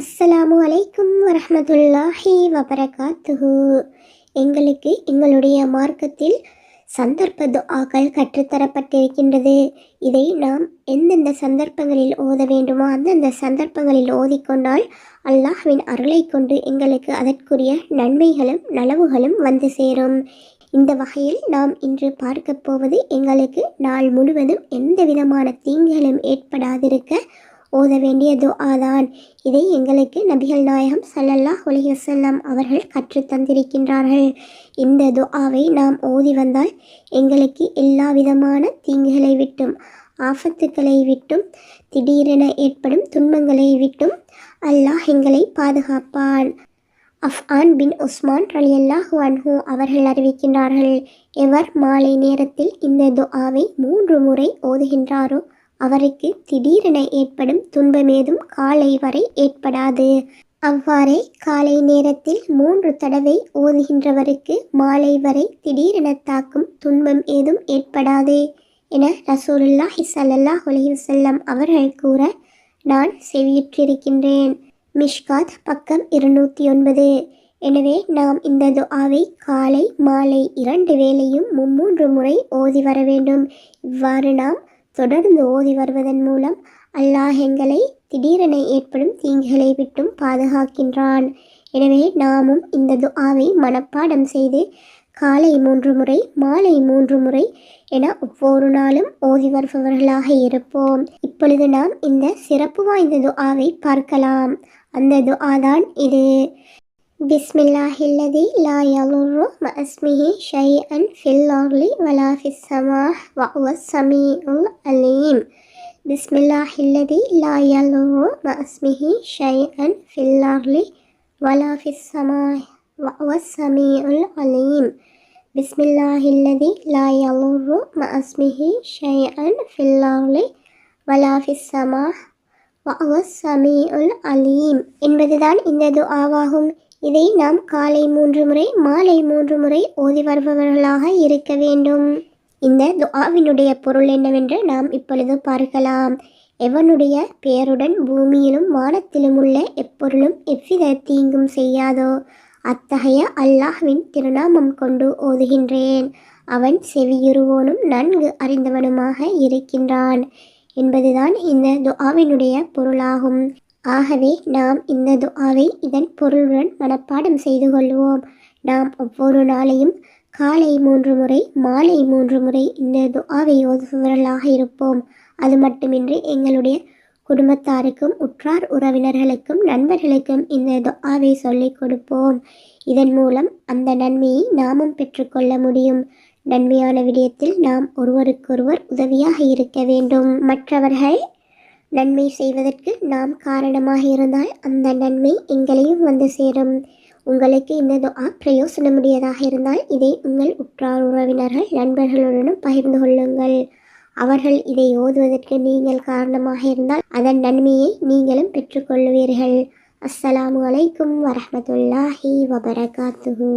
அஸ்ஸலாமு அலைக்கும் வரமத்துல்லாஹி வபரகாத்துஹு. எங்களுக்கு எங்களுடைய மார்க்கத்தில் சந்தர்ப்ப துஆக்கள் கற்றுத்தரப்பட்டிருக்கின்றது. இதை நாம் எந்தெந்த சந்தர்ப்பங்களில் ஓத வேண்டுமோ அந்தந்த சந்தர்ப்பங்களில் ஓதிக்கொண்டால் அல்லாஹ்வின் அருளை கொண்டு எங்களுக்கு அதற்குரிய நன்மைகளும் நலவுகளும் வந்து சேரும். இந்த வகையில் நாம் இன்று பார்க்க போவது எங்களுக்கு நாள் முழுவதும் எந்த விதமான தீங்குகளும் ஏற்படாதிருக்க ஓத வேண்டிய துஆதான். இதை எங்களுக்கு நபிகள் நாயகம் சல்லல்லாஹ் அலைஹி அவர்கள் கற்றுத் தந்திருக்கின்றார்கள். இந்த துஆவை நாம் ஓதி வந்தால் எங்களுக்கு எல்லா விதமான தீங்குகளை விட்டும் ஆபத்துக்களை விட்டும் திடீரென ஏற்படும் துன்பங்களை விட்டும் அல்லாஹ் எங்களை பாதுகாப்பான். அஃப்ஆன் பின் உஸ்மான் ரலியல்லாஹு அன்ஹு அவர்கள் அறிவிக்கின்றார்கள் எவர் மாலை நேரத்தில் இந்த துஆவை மூன்று முறை ஓதுகின்றாரோ அவருக்கு திடீரென ஏற்படும் துன்பமேதும் காலை வரை ஏற்படாது. அவ்வாறே காலை நேரத்தில் மூன்று தடவை ஓதுகின்றவருக்கு மாலை வரை திடீரென தாக்கும் துன்பம் ஏதும் ஏற்படாது என ரசூலுல்லா ஹிசல்லா செல்லம் அவர்கள் கூற நான் செவியுற்றிருக்கின்றேன். மிஷ்காத் பக்கம் இருநூற்றி ஒன்பது. எனவே நாம் இந்த துஆவை காலை மாலை இரண்டு வேளையும் மும்மூன்று முறை ஓதி வர வேண்டும். இவ்வாறு நாம் தொடர்ந்து ஓதி வருவதன் மூலம் அல்லாஹ் எங்களை திடீரென ஏற்படும் தீங்குகளை விட்டும் பாதுகாக்கின்றான். எனவே நாமும் இந்த துஆவை மனப்பாடம் செய்து காலை மூன்று முறை மாலை மூன்று முறை என ஒவ்வொரு நாளும் ஓதி வருபவர்களாக இருப்போம். இப்பொழுது நாம் இந்த சிறப்பு வாய்ந்த துஆவை பார்க்கலாம். அந்த துஆ தான் இது பிஸ்மில்லாஹில்லதி லா யலுர்ரு மஸ்மிஹி ஷைஅன் ஃபில் அர்லி வலா ஃபிஸ் ஸமாஹ் வஹுவ ஸமீஉல் அலீம் பிஸ்மில்லாஹில்லதி லா யலுர்ரு மஸ்மிஹி ஷைஅன் ஃபில் அர்லி வலா ஃபிஸ் ஸமாஹ் வஹுவ ஸமீஉல் அலீம் பிஸ்மில்லாஹில்லதி லா யலுர்ரு மஸ்மிஹி ஷைஅன் ஃபில் அர்லி வலா ஃபிஸ் ஸமாஹ் வஹுவ ஸமீஉல் அலீம் என்பதுதான் இந்த துஆவாகும் இதை நாம் காலை மூன்று முறை மாலை மூன்று முறை ஓதி வருபவர்களாக இருக்க வேண்டும். இந்த துஆவினுடைய பொருள் என்னவென்று நாம் இப்பொழுது பார்க்கலாம். எவனுடைய பெயருடன் பூமியிலும் வானத்திலும் உள்ள எப்பொருளும் எவ்வித தீங்கும் செய்யாதோ அத்தகைய அல்லாஹ்வின் திருநாமம் கொண்டு ஓதுகின்றேன். அவன் செவியுறுவோனும் நன்கு அறிந்தவனுமாக இருக்கின்றான். என்பதுதான் இந்த துஆவினுடைய பொருளாகும். ஆகவே நாம் இந்த துஆவை இதன் பொருளுடன் மனப்பாடம் செய்து கொள்வோம். நாம் ஒவ்வொரு நாளையும் காலை மூன்று முறை மாலை மூன்று முறை இந்த துஆவை ஓதுபவர்களாக இருப்போம். அது மட்டுமின்றி எங்களுடைய குடும்பத்தாருக்கும் உற்றார் உறவினர்களுக்கும் நண்பர்களுக்கும் இந்த துஆவை சொல்லிக் கொடுப்போம். இதன் மூலம் அந்த நன்மையை நாமும் பெற்றுக்கொள்ள முடியும். நன்மையான விடயத்தில் நாம் ஒருவருக்கொருவர் உதவியாக இருக்க வேண்டும். மற்றவர்கள் நன்மை செய்வதற்கு நாம் காரணமாக இருந்தால் அந்த நன்மை எங்களையும் வந்து சேரும். உங்களுக்கு இந்த துஆ பிரயோசனமுடையதாக இருந்தால் இதை உங்கள் உற்றார் உறவினர்கள் நண்பர்களுடனும் பகிர்ந்து கொள்ளுங்கள். அவர்கள் இதை ஓதுவதற்கு நீங்கள் காரணமாக இருந்தால் அதன் நன்மையை நீங்களும் பெற்றுக்கொள்வீர்கள். அஸ்ஸலாமு அலைக்கும் வரமத்துல்லாஹி வபரகாத்துஹு.